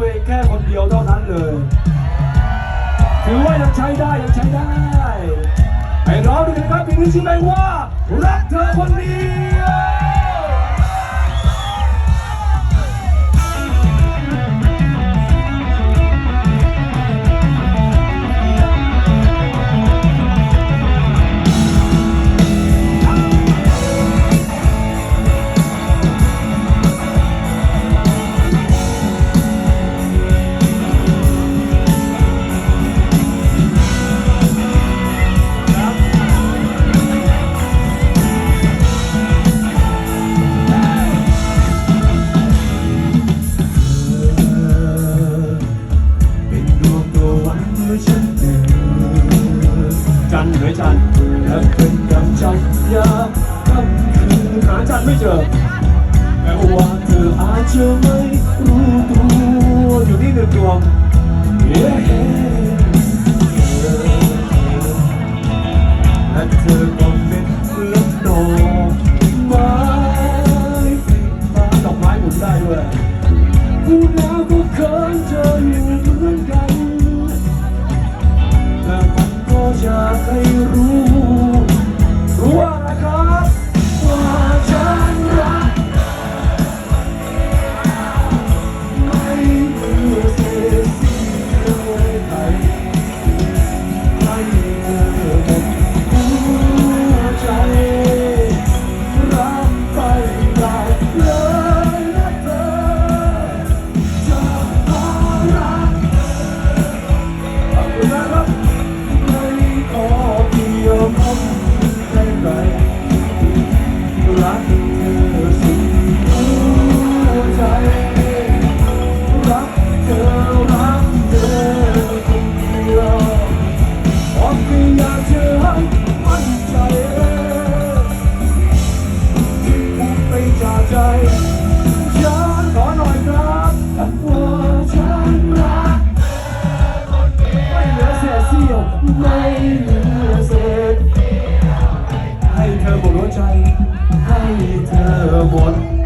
ตัวเองแค่คนเดียวเท่านั้นเลย ถือว่ายังใช้ได้ยังใช้ได้ ไปร้องดูกันครับเพลงนี้ชื่อเพลงว่ารักเธอคนนี้ จันทร์หรือจันและเป็นกำจัดยาคำคืนหาจันทร์ไม่เจอแม้ว่าเธออาจจะไม่รู้ตัวอยู่นี่หนึ่งดวงเย้และเธอก็เป็นลูกดอกไม้ดอกไม้หมุนได้ด้วยพูดแล้วก็เขินเธออยู่เหมือนกัน มันก็ ไม่เหลือเศษเสี้ยวไม่เหลือเศษให้เธอหมดหัวใจ ให้เธอหมด